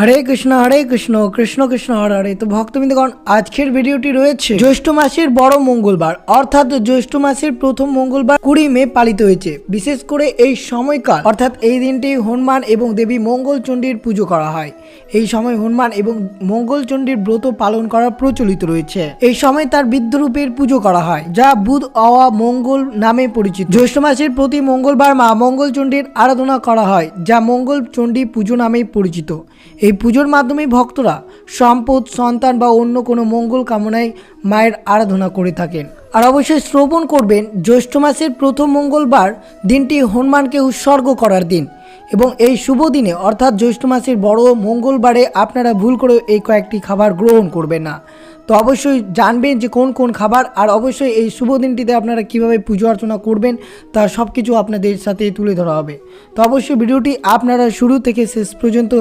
হরে কৃষ্ণ হরে কৃষ্ণ কৃষ্ণ কৃষ্ণ, হরে হরে। তো ভক্তবৃন্দগণ, আজকের ভিডিওটি রয়েছে জ্যৈষ্ঠ মাসের বড় মঙ্গলবার, অর্থাৎ জ্যৈষ্ঠ মাসের প্রথম মঙ্গলবার কুড়ি মে পালিত হয়েছে। বিশেষ করে এই সময়কাল, অর্থাৎ এই দিনটি হনুমান এবং দেবী মঙ্গলচণ্ডীর পুজো করা হয়। এই সময় হনুমান এবং মঙ্গলচণ্ডীর ব্রত পালন করা প্রচলিত রয়েছে। এই সময় তার বিদ্যরূপের পুজো করা হয়, যা বুধ অওয়া মঙ্গল নামে পরিচিত। জ্যৈষ্ঠ মাসের প্রতি মঙ্গলবার মা মঙ্গলচণ্ডীর আরাধনা করা হয়, যা মঙ্গলচণ্ডী পুজো নামে পরিচিত। এই পুজোর মাধ্যমে ভক্তরা সম্পদ, সন্তান বা অন্য কোনো মঙ্গল কামনায় মায়ের আরাধনা করে থাকেন। আর অবশ্যই শ্রবণ করবেন, জ্যৈষ্ঠ মাসের প্রথম মঙ্গলবার দিনটি হনুমানকে উৎসর্গ করার দিন। এবং এই শুভ দিনে, অর্থাৎ জ্যৈষ্ঠ মাসের বড় মঙ্গলবারে আপনারা ভুল করে এই কয়েকটি খাবার গ্রহণ করবেন না। তো অবশ্যই জানবেন যে কোন কোন খাবার, আর অবশ্যই এই শুভ দিনটিতে আপনারা কীভাবে পুজো অর্চনা করবেন তার সব কিছু আপনাদের সাথে তুলে ধরা হবে। তো অবশ্যই ভিডিওটি আপনারা শুরু থেকে শেষ পর্যন্ত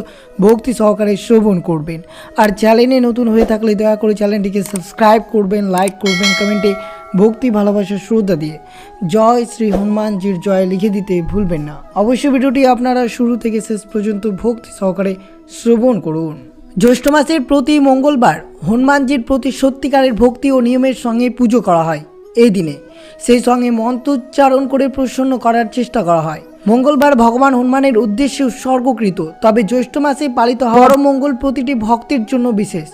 ভক্তি সহকারে শ্রবণ করবেন। আর চ্যানেলে নতুন হয়ে থাকলে দয়া করে চ্যানেলটিকে সাবস্ক্রাইব করবেন, লাইক করবেন, কমেন্টে ভক্তি, ভালোবাসা, শ্রদ্ধা দিয়ে। জয় শ্রী হনুমানজির জয় লিখে দিতে ভুলবেন না। অবশ্যই ভিডিওটি আপনারা শুরু থেকে শেষ পর্যন্ত ভক্তি সহকারে শ্রবণ করুন। জ্যৈষ্ঠ মাসের প্রতি মঙ্গলবার হনুমানজির প্রতি সত্যিকারের ভক্তি ও নিয়মের সঙ্গে পুজো করা হয় এই দিনে। সেই সঙ্গে মন্ত্রোচ্চারণ করে প্রসন্ন করার চেষ্টা করা হয়। মঙ্গলবার ভগবান হনুমানের উদ্দেশ্যে উৎসর্গকৃত, তবে জ্যৈষ্ঠ মাসে পালিত হওয়ার মঙ্গল প্রতিটি ভক্তের জন্য বিশেষ।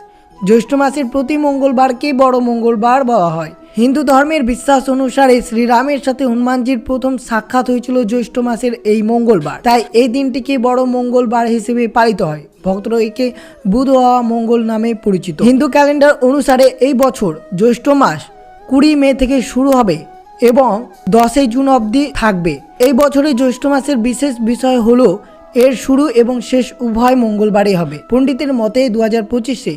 জ্যৈষ্ঠ মাসের প্রতি মঙ্গলবারকে বড় মঙ্গলবার বলা হয়। হিন্দু ধর্মের বিশ্বাস অনুসারে শ্রীরামের সাথে হনুমানজির প্রথম সাক্ষাৎ হয়েছিল জ্যৈষ্ঠ মাসের এই মঙ্গলবার। তাই এই দিনটিকে বড় মঙ্গলবার হিসেবে পালিত হয়। ভক্তরা একে বুধ হওয়া মঙ্গল নামে পরিচিত। হিন্দু ক্যালেন্ডার অনুসারে এই বছর জ্যৈষ্ঠ মাস কুড়ি মে থেকে শুরু হবে এবং দশই জুন অবধি থাকবে। এই বছরে জ্যৈষ্ঠ মাসের বিশেষ বিষয় হলো এর শুরু এবং শেষ উভয় মঙ্গলবারই হবে। পণ্ডিতের মতে দু হাজার পঁচিশে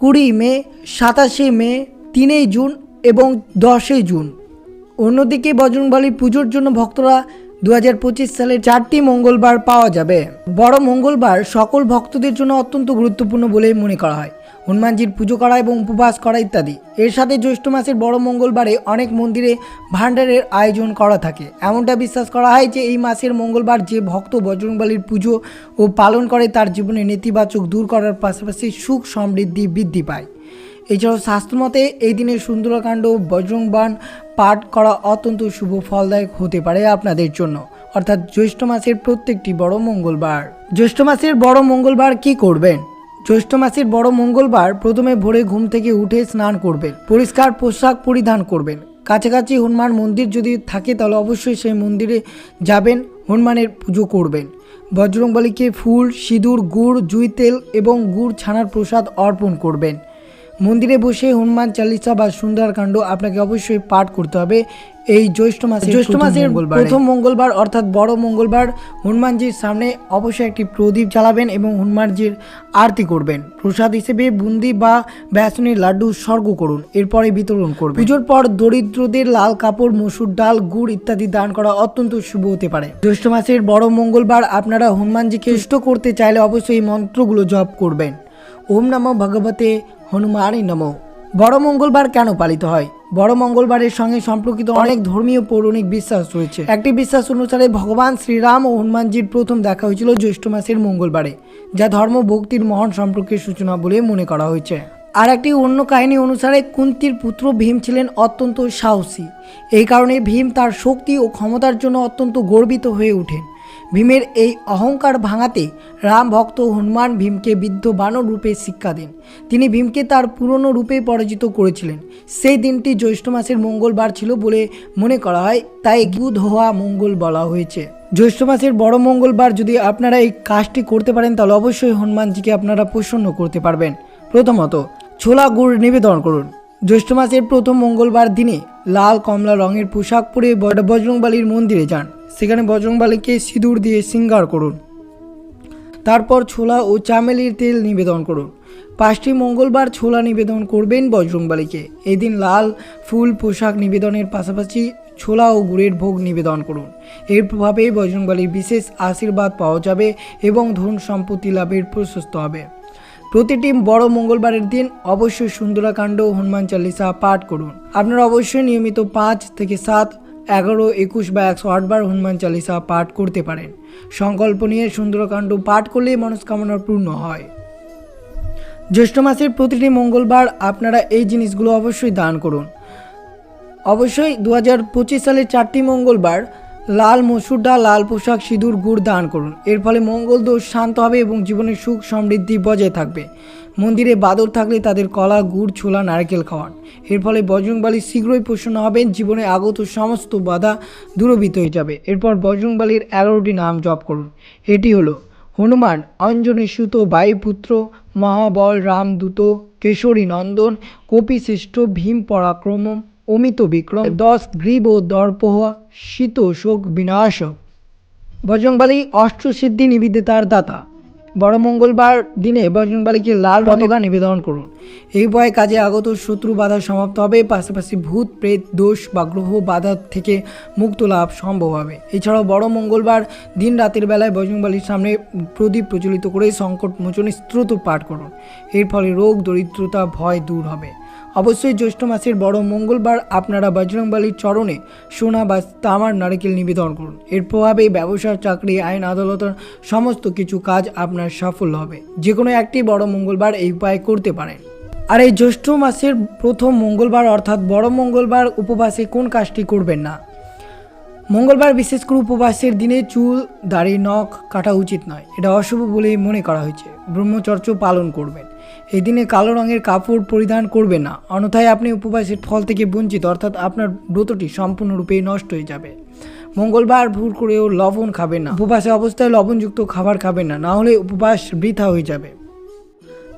কুড়ি মে, সাতাশে মে, তিনই জুন এবং দশই জুন। অন্যদিকে বজরংবলী পুজোর জন্য ভক্তরা দু হাজার পঁচিশ সালের চারটি মঙ্গলবার পাওয়া যাবে। বড় মঙ্গলবার সকল ভক্তদের জন্য অত্যন্ত গুরুত্বপূর্ণ বলে মনে করা হয়। হনুমানজির পুজো করা এবং উপবাস করা ইত্যাদি। এর সাথে জ্যৈষ্ঠ মাসের বড় মঙ্গলবারে অনেক মন্দিরে ভাণ্ডারের আয়োজন করা থাকে। এমনটা বিশ্বাস করা হয় যে এই মাসের মঙ্গলবার যে ভক্ত বজরংবলীর পুজো ও পালন করে তার জীবনে নেতিবাচক দূর করার পাশাপাশি সুখ সমৃদ্ধি বৃদ্ধি পায়। এছাড়াও শাস্ত্রমতে এই দিনে সুন্দরকাণ্ড বজরংবান পাঠ করা অত্যন্ত শুভ ফলদায়ক হতে পারে আপনাদের জন্য। অর্থাৎ জ্যৈষ্ঠ মাসের প্রত্যেকটি বড় মঙ্গলবার। জ্যৈষ্ঠ মাসের বড় মঙ্গলবার কি করবেন? জ্যৈষ্ঠ মাসের বড় মঙ্গলবার প্রথমে ভোরে ঘুম থেকে উঠে স্নান করবেন, পরিষ্কার পোশাক পরিধান করবেন। কাছাকাছি হনুমান মন্দির যদি থাকে তাহলে অবশ্যই সেই মন্দিরে যাবেন, হনুমানের পুজো করবেন। বজরংবলীকে ফুল, সিঁদুর, গুড়, জুই তেল এবং গুড় ছানার প্রসাদ অর্পণ করবেন। মন্দিরে বসে হনুমান চালিসা বা সুন্দরকাণ্ড আপনাকে অবশ্যই পাঠ করতে হবে। এই জ্যৈষ্ঠ মাসে জ্যৈষ্ঠ মাসের প্রথম মঙ্গলবার অর্থাৎ বড় মঙ্গলবার হনুমানজির সামনে অবশ্যই একটি প্রদীপ জ্বালাবেন এবং হনুমানজির আরতি করবেন। প্রসাদ হিসেবে বুন্দি বা বেসনের লাড্ডু উৎসর্গ করুন এরপরে বিতরণ করবেন। পুজোর পর দরিদ্রদের লাল কাপড় মসুর ডাল গুড় ইত্যাদি দান করা অত্যন্ত শুভ হতে পারে। জ্যৈষ্ঠ মাসের বড় মঙ্গলবার আপনারা হনুমানজিকে ইষ্ট করতে চাইলে অবশ্যই এই মন্ত্রগুলো জপ করবেন। ওম নমঃ ভগবতে হনুমানই নমঃ। বড় মঙ্গলবার কেন পালিত হয়? বড় মঙ্গলবারের সঙ্গে সম্পর্কিত অনেক ধর্মীয় পৌরাণিক বিশ্বাস রয়েছে। একটি বিশ্বাস অনুসারে ভগবান শ্রীরাম ও হনুমানজির প্রথম দেখা হয়েছিল জ্যৈষ্ঠ মাসের মঙ্গলবারে, যা ধর্ম ভক্তির মহান সম্পর্কের সূচনা বলে মনে করা হয়েছে। আর একটি অন্য কাহিনী অনুসারে কুন্তির পুত্র ভীম ছিলেন অত্যন্ত সাহসী। এই কারণে ভীম তার শক্তি ও ক্ষমতার জন্য অত্যন্ত গর্বিত হয়ে ওঠেন। ভীমের এই অহংকার ভাঙাতে রাম ভক্ত হনুমান ভীমকে বৃদ্ধ বানর রূপে শিক্ষা দেন। তিনি ভীমকে তার পুরনো রূপে পরাজিত করেছিলেন। সেই দিনটি জ্যৈষ্ঠ মাসের মঙ্গলবার ছিল বলে মনে করা হয়, তাই বুধ হওয়া মঙ্গল বলা হয়েছে। জ্যৈষ্ঠ মাসের বড় মঙ্গলবার যদি আপনারা এই কাজটি করতে পারেন, তাহলে অবশ্যই হনুমানজিকে আপনারা প্রসন্ন করতে পারবেন। প্রথমত, ছোলা গুড় নিবেদন করুন। জ্যৈষ্ঠ মাসের প্রথম মঙ্গলবার দিনে লাল কমলা রঙের পোশাক পরে বজরংবালির মন্দিরে যান। সেখানে বজরংবালিকে সিঁদুর দিয়ে শৃঙ্গার করুন। তারপর ছোলা ও চামেলির তেল নিবেদন করুন। পাঁচটি মঙ্গলবার ছোলা নিবেদন করবেন বজরংবালিকে। এই দিন লাল ফুল পোশাক নিবেদনের পাশাপাশি ছোলা ও গুড়ের ভোগ নিবেদন করুন। এর প্রভাবে বজরংবালির বিশেষ আশীর্বাদ পাওয়া যাবে এবং ধন সম্পত্তি লাভের প্রশস্ত হবে। প্রতিটি বড় মঙ্গলবারের দিন অবশ্যই সুন্দরাকাণ্ড হনুমান চালিসা পাঠ করুন। আপনারা অবশ্যই নিয়মিত পাঁচ থেকে সাত এগারো, একুশ বা একশো আটবার হনুমান চালিসা পাঠ করতে পারেন। সংকল্প নিয়ে সুন্দরকাণ্ড পাঠ করলে মনস্কামনা পূর্ণ হয়। জ্যৈষ্ঠ মাসের প্রতিটি মঙ্গলবার আপনারা এই জিনিসগুলো অবশ্যই দান করুন। অবশ্যই দু হাজার পঁচিশ সালের চারটি মঙ্গলবার লাল মসুর ডাল, লাল পোশাক, সিঁদুর, গুড় দান করুন। এর ফলে মঙ্গল দোষ শান্ত হবে এবং জীবনের সুখ সমৃদ্ধি বজায় থাকবে। মন্দিরে বাদর থাকলে তাদের কলা, গুড়, ছোলা, নারকেল খাওয়ান। এর ফলে বজরংবালী শীঘ্রই প্রসন্ন হবেন, জীবনে আগত সমস্ত বাধা দূরভূত হয়ে যাবে। এরপর বজরংবালীর এগারোটি নাম জপ করুন। এটি হলো, হনুমান অঞ্জনী সুত বায়ুপুত্র, মহাবল রামদূত, কেশরী নন্দন, কপিশ্রেষ্ঠ ভীম পরাক্রম অমিত বিক্রম দশ গ্রীব দর্পহ, শীত শোক বিনাশ বজরংবালী অষ্টসিদ্ধি নিবেদিতার দাতা। বড় মঙ্গলবার দিনে বজরংবালীকে লাল পতাকা নিবেদন করুন। এই উপায়ে কাজে আগত শত্রু বাধা সমাপ্ত হবে, পাশাপাশি ভূত, প্রেত, দোষ বা গ্রহ বাধা থেকে মুক্ত লাভ সম্ভব হবে। এছাড়াও বড় মঙ্গলবার দিন রাতের বেলায় বজরংবালীর সামনে প্রদীপ প্রচলিত করে সংকট মোচনে স্ত্রোত পাঠ করুন। এর ফলে রোগ, দরিদ্রতা, ভয় দূর হবে। অবশ্যই জ্যৈষ্ঠ মাসের বড় মঙ্গলবার আপনারা বজরংবালির চরণে সোনা বা তামার নারকেল নিবেদন করুন। এর প্রভাবে ব্যবসা, চাকরি, আইন, আদালতের সমস্ত কিছু কাজ আপনার সাফল্য হবে। যে কোনো একটি বড় মঙ্গলবার এই উপায় করতে পারেন। আর এই জ্যৈষ্ঠ মাসের প্রথম মঙ্গলবার অর্থাৎ বড় মঙ্গলবার উপবাসে কোন কাজটি করবেন না? মঙ্গলবার বিশেষ করে উপবাসের দিনে চুল, দাড়ি, নখ কাটা উচিত নয়। এটা অশুভ বলেই মনে করা হয়েছে। ব্রহ্মচর্য পালন করবেন। এই দিনে কালো রঙের কাপড় পরিধান করবে না। অন্যথায় আপনি উপবাসের ফল থেকে বঞ্চিত, অর্থাৎ আপনার ব্রতটি সম্পূর্ণরূপে নষ্ট হয়ে যাবে। মঙ্গলবার ভুল করেও লবণ খাবেন না। উপবাসে অবস্থায় লবণযুক্ত খাবার খাবেন না না হলে উপবাস বৃথা হয়ে যাবে।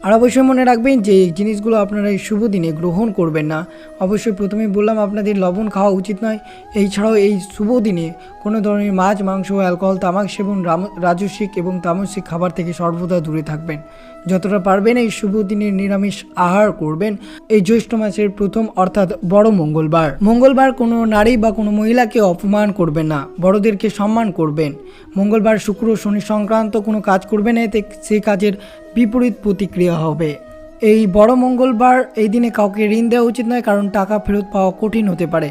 আর অবশ্যই মনে রাখবেন যে এই জিনিসগুলো আপনারা এই শুভ দিনে গ্রহণ করবেন না। অবশ্যই প্রথমে বললাম, আপনাদের লবণ খাওয়া উচিত নয়। এই ছাড়াও এই শুভ দিনে কোনো ধরনের মাছ, মাংস, অ্যালকোহল, তামাক সেবন রাজস্বিক এবং তামসিক খাবার থেকে সর্বদা দূরে থাকবেন। যতটা পারবেন এই শুভ দিনে নিরামিষ আহার করবেন। এই জ্যৈষ্ঠ মাসের প্রথম অর্থাৎ বড় মঙ্গলবার। মঙ্গলবার কোনো নারী বা কোনো মহিলাকে অপমান করবেন না বড়দেরকে সম্মান করবেন। মঙ্গলবার শুক্র শনি সংক্রান্ত কোনো কাজ করবেন না এতে সেই কাজের বিপরীত প্রতিক্রিয়া হবে। এই বড় মঙ্গলবার এই দিনে কাউকে ঋণ দেওয়া উচিত নয় কারণ টাকা ফেরত পাওয়া কঠিন হতে পারে।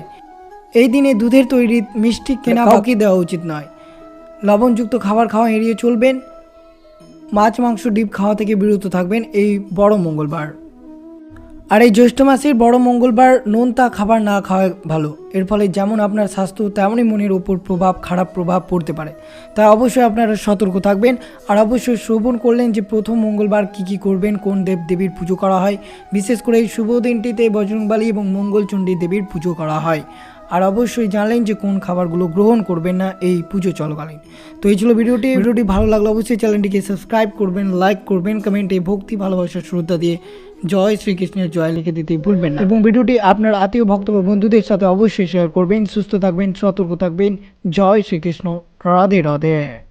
এই দিনে দুধের তৈরি মিষ্টি কেনা কাউকে দেওয়া উচিত নয়। লবণযুক্ত খাবার খাওয়া এড়িয়ে চলবেন। মাছ, মাংস ডিপ খাওয়া থেকে বিরত থাকবেন এই বড় মঙ্গলবার। আর এই জ্যৈষ্ঠ মাসের বড় মঙ্গলবার নোনতা খাবার না খাওয়া ভালো। এর ফলে যেমন আপনার স্বাস্থ্য, তেমনই মনের ওপর প্রভাব, খারাপ প্রভাব পড়তে পারে। তাই অবশ্যই আপনারা সতর্ক থাকবেন। আর অবশ্যই শ্রবণ করলেন যে প্রথম মঙ্গলবার কি কি করবেন, কোন দেব দেবীর পুজো করা হয়। বিশেষ করে এই শুভ দিনটিতে বজরংবালী এবং মঙ্গলচণ্ডী দেবীর পুজো করা হয়। আর অবশ্যই জানলেন যে কোন খাবারগুলো গ্রহণ করবেন না এই পুজো চলাকালীন। তো এই ছিল ভিডিওটি। ভিডিওটি ভালো লাগলে অবশ্যই চ্যানেলটিকে সাবস্ক্রাইব করবেন, লাইক করবেন, কমেন্টে ভক্তি, ভালোবাসা, শ্রদ্ধা দিয়ে জয় শ্রীকৃষ্ণের জয় লিখে দিতে ভুলবেন না। এবং ভিডিওটি আপনার আত্মীয়, ভক্ত বা বন্ধুদের সাথে অবশ্যই শেয়ার করবেন। সুস্থ থাকবেন, সতর্ক থাকবেন। জয় শ্রীকৃষ্ণ। রাধে রাধে।